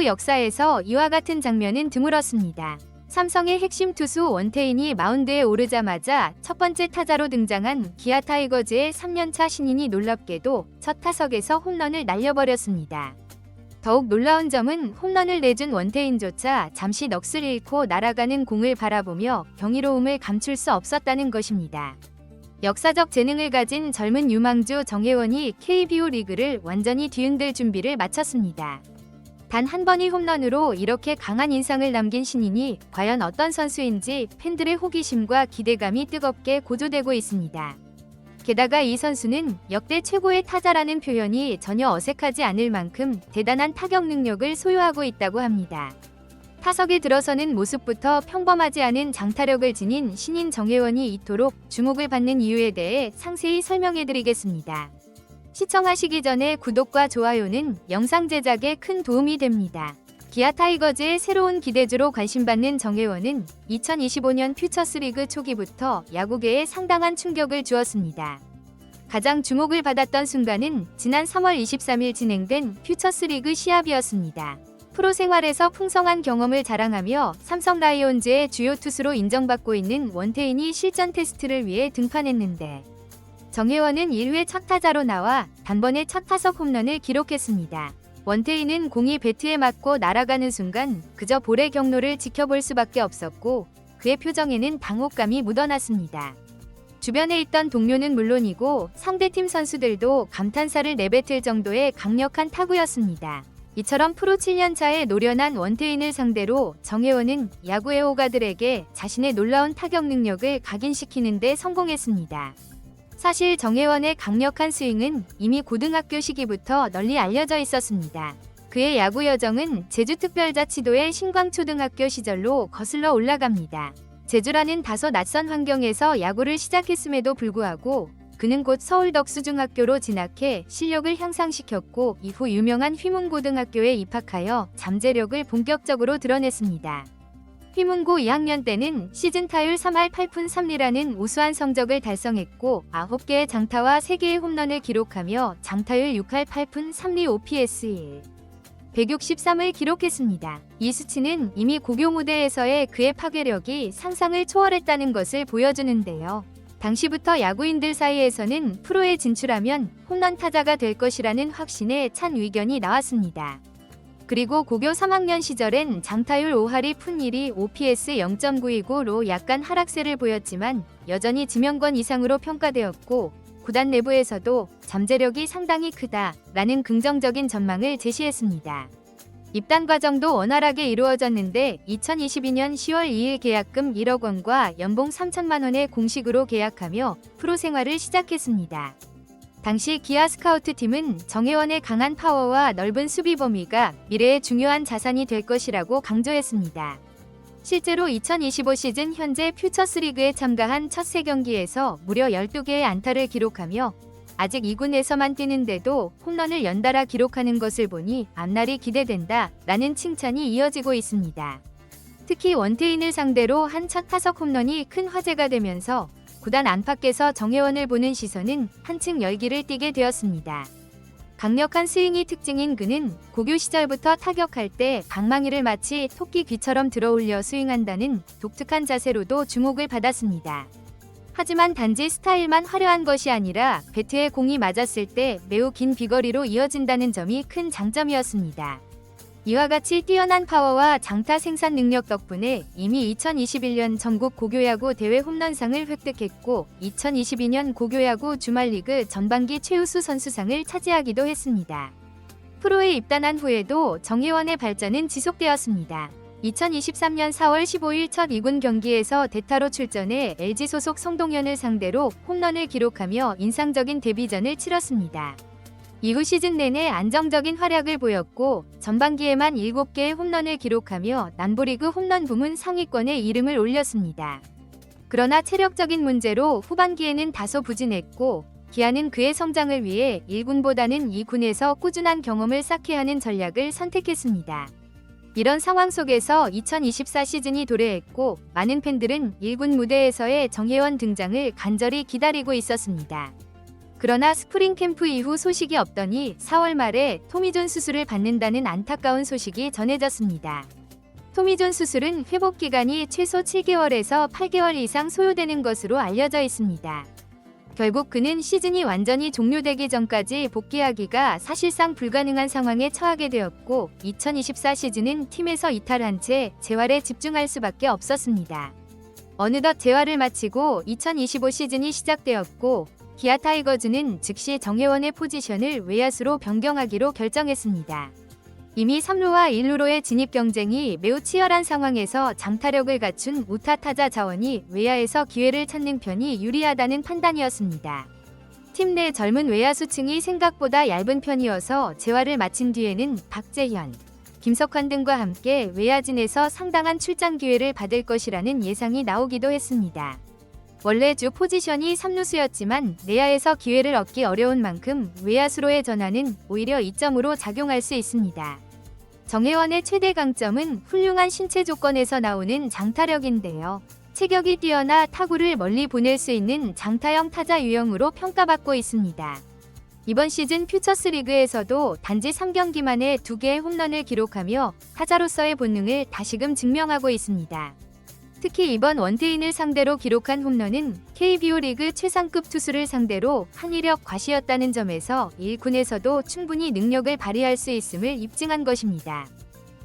프로야구 역사에서 이와 같은 장면은 드물었습니다. 삼성의 핵심 투수 원태인이 마운드에 오르자마자 첫 번째 타자로 등장한 기아 타이거즈의 3년차 신인이 놀랍게도 첫 타석에서 홈런을 날려버렸습니다. 더욱 놀라운 점은 홈런을 내준 원태인조차 잠시 넋을 잃고 날아가는 공을 바라보며 경이로움을 감출 수 없었다는 것입니다. 역사적 재능을 가진 젊은 유망주 정혜원이 KBO 리그를 완전히 뒤흔들 준비를 마쳤습니다. 단 한 번의 홈런으로 이렇게 강한 인상을 남긴 신인이 과연 어떤 선수인지 팬들의 호기심과 기대감이 뜨겁게 고조되고 있습니다. 게다가 이 선수는 역대 최고의 타자라는 표현이 전혀 어색하지 않을 만큼 대단한 타격 능력을 소유하고 있다고 합니다. 타석에 들어서는 모습부터 평범하지 않은 장타력을 지닌 신인 정혜원이 이토록 주목을 받는 이유에 대해 상세히 설명해 드리겠습니다. 시청하시기 전에 구독과 좋아요는 영상 제작에 큰 도움이 됩니다. 기아 타이거즈의 새로운 기대주로 관심받는 정혜원은 2025년 퓨처스리그 초기부터 야구계에 상당한 충격을 주었습니다. 가장 주목을 받았던 순간은 지난 3월 23일 진행된 퓨처스리그 시합이었습니다. 프로 생활에서 풍성한 경험을 자랑하며 삼성 라이온즈의 주요 투수로 인정받고 있는 원태인이 실전 테스트를 위해 등판했는데 정혜원은 1회 첫 타자로 나와 단번에 첫 타석 홈런을 기록했습니다. 원태인은 공이 배트에 맞고 날아가는 순간 그저 볼의 경로를 지켜볼 수밖에 없었고 그의 표정에는 당혹감이 묻어났습니다. 주변에 있던 동료는 물론이고 상대팀 선수들도 감탄사를 내뱉을 정도의 강력한 타구였습니다. 이처럼 프로 7년차에 노련한 원태인을 상대로 정혜원은 야구 애호가들에게 자신의 놀라운 타격 능력을 각인시키는 데 성공했습니다. 사실 정혜원의 강력한 스윙은 이미 고등학교 시기부터 널리 알려져 있었습니다. 그의 야구 여정은 제주특별자치도의 신광초등학교 시절로 거슬러 올라갑니다. 제주라는 다소 낯선 환경에서 야구를 시작했음에도 불구하고 그는 곧 서울 덕수중학교로 진학해 실력을 향상시켰고 이후 유명한 휘문고등학교에 입학하여 잠재력을 본격적으로 드러냈습니다. 휘문고 2학년 때는 시즌 타율 3할 8푼 3리라는 우수한 성적을 달성했고 9개의 장타와 3개의 홈런을 기록하며 장타율 6할 8푼 3리 OPS 1. 163을 기록했습니다. 이 수치는 이미 고교 무대에서의 그의 파괴력이 상상을 초월했다는 것을 보여주는데요. 당시부터 야구인들 사이에서는 프로에 진출하면 홈런 타자가 될 것이라는 확신에 찬 의견이 나왔습니다. 그리고 고교 3학년 시절엔 장타율 5할이 푼1이 OPS 0.9이고로 약간 하락세를 보였지만 여전히 지명권 이상으로 평가되었고 구단 내부에서도 잠재력이 상당히 크다라는 긍정적인 전망을 제시했습니다. 입단 과정도 원활하게 이루어졌는데 2022년 10월 2일 계약금 1억 원과 연봉 3천만 원에 공식으로 계약하며 프로 생활을 시작했습니다. 당시 기아 스카우트 팀은 정혜원의 강한 파워와 넓은 수비 범위가 미래의 중요한 자산이 될 것이라고 강조했습니다. 실제로 2025 시즌 현재 퓨처스리그에 참가한 첫세 경기에서 무려 12개의 안타를 기록하며 아직 2군에서만 뛰는데도 홈런을 연달아 기록하는 것을 보니 앞날이 기대된다 라는 칭찬이 이어지고 있습니다. 특히 원태인을 상대로 한첫 타석 홈런이 큰 화제가 되면서 구단 안팎에서 정혜원을 보는 시선은 한층 열기를 띠게 되었습니다. 강력한 스윙이 특징인 그는 고교 시절부터 타격할 때 방망이를 마치 토끼 귀처럼 들어올려 스윙한다는 독특한 자세로도 주목을 받았습니다. 하지만 단지 스타일만 화려한 것이 아니라 배트에 공이 맞았을 때 매우 긴 비거리로 이어진다는 점이 큰 장점이었습니다. 이와 같이 뛰어난 파워와 장타 생산 능력 덕분에 이미 2021년 전국 고교야구 대회 홈런상을 획득했고 2022년 고교야구 주말리그 전반기 최우수 선수상을 차지하기도 했습니다. 프로에 입단한 후에도 정혜원의 발전은 지속되었습니다. 2023년 4월 15일 첫 2군 경기에서 대타로 출전해 LG 소속 성동현을 상대로 홈런을 기록하며 인상적인 데뷔전을 치렀습니다. 이후 시즌 내내 안정적인 활약을 보였고 전반기에만 7개의 홈런을 기록하며 남부리그 홈런 부문 상위권에 이름을 올렸습니다. 그러나 체력적인 문제로 후반기에는 다소 부진했고 기아는 그의 성장을 위해 1군보다는 2군에서 꾸준한 경험을 쌓게 하는 전략을 선택했습니다. 이런 상황 속에서 2024 시즌이 도래했고 많은 팬들은 1군 무대에서의 정혜원 등장을 간절히 기다리고 있었습니다. 그러나 스프링 캠프 이후 소식이 없더니 4월 말에 토미존 수술을 받는다는 안타까운 소식이 전해졌습니다. 토미존 수술은 회복 기간이 최소 7개월에서 8개월 이상 소요되는 것으로 알려져 있습니다. 결국 그는 시즌이 완전히 종료되기 전까지 복귀하기가 사실상 불가능한 상황에 처하게 되었고 2024 시즌은 팀에서 이탈한 채 재활에 집중할 수밖에 없었습니다. 어느덧 재활을 마치고 2025 시즌이 시작되었고 기아 타이거즈는 즉시 정혜원의 포지션을 외야수로 변경하기로 결정했습니다. 이미 3루와 1루로의 진입 경쟁이 매우 치열한 상황에서 장타력을 갖춘 우타 타자 자원이 외야에서 기회를 찾는 편이 유리하다는 판단이었습니다. 팀 내 젊은 외야수층이 생각보다 얇은 편이어서 재활을 마친 뒤에는 박재현, 김석환 등과 함께 외야진에서 상당한 출장 기회를 받을 것이라는 예상이 나오기도 했습니다. 원래 주 포지션이 3루수였지만 내야에서 기회를 얻기 어려운 만큼 외야수로의 전환은 오히려 이점으로 작용할 수 있습니다. 정혜원의 최대 강점은 훌륭한 신체 조건에서 나오는 장타력인데요. 체격이 뛰어나 타구를 멀리 보낼 수 있는 장타형 타자 유형으로 평가받고 있습니다. 이번 시즌 퓨처스 리그에서도 단지 3경기 만에 2개의 홈런을 기록하며 타자로서의 본능을 다시금 증명하고 있습니다. 특히 이번 원태인을 상대로 기록한 홈런은 KBO 리그 최상급 투수를 상대로 한이력 과시였다는 점에서 1군에서도 충분히 능력을 발휘할 수 있음을 입증한 것입니다.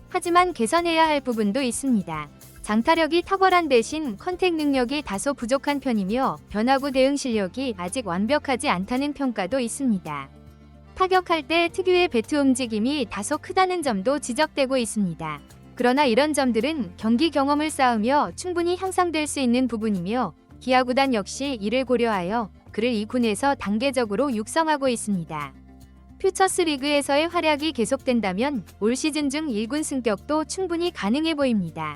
하지만 개선해야 할 부분도 있습니다. 장타력이 탁월한 대신 컨택 능력이 다소 부족한 편이며 변화구 대응 실력이 아직 완벽하지 않다는 평가도 있습니다. 타격할 때 특유의 배트 움직임이 다소 크다는 점도 지적되고 있습니다. 그러나 이런 점들은 경기 경험을 쌓으며 충분히 향상될 수 있는 부분이며 기아 구단 역시 이를 고려하여 그를 이 군에서 단계적으로 육성하고 있습니다. 퓨처스 리그에서의 활약이 계속된다면 올 시즌 중 1군 승격도 충분히 가능해 보입니다.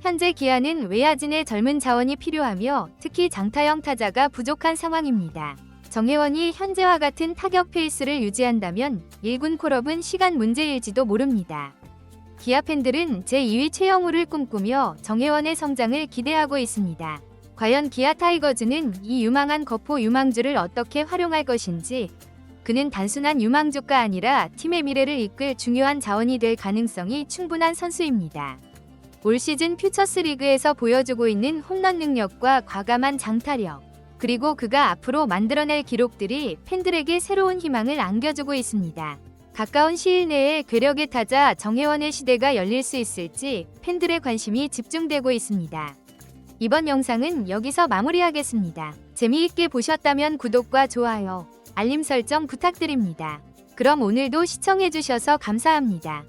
현재 기아는 외야진의 젊은 자원이 필요하며 특히 장타형 타자가 부족한 상황입니다. 정혜원이 현재와 같은 타격 페이스를 유지한다면 1군 콜업은 시간 문제일지도 모릅니다. 기아 팬들은 제2위 최영우를 꿈꾸며 정혜원의 성장을 기대하고 있습니다. 과연 기아 타이거즈는 이 유망한 거포 유망주를 어떻게 활용할 것인지 그는 단순한 유망주가 아니라 팀의 미래를 이끌 중요한 자원이 될 가능성이 충분한 선수입니다. 올 시즌 퓨처스 리그에서 보여주고 있는 홈런 능력과 과감한 장타력, 그리고 그가 앞으로 만들어낼 기록들이 팬들에게 새로운 희망을 안겨주고 있습니다. 가까운 시일 내에 괴력의 타자 정혜원의 시대가 열릴 수 있을지 팬들의 관심이 집중되고 있습니다. 이번 영상은 여기서 마무리하겠습니다. 재미있게 보셨다면 구독과 좋아요, 알림 설정 부탁드립니다. 그럼 오늘도 시청해주셔서 감사합니다.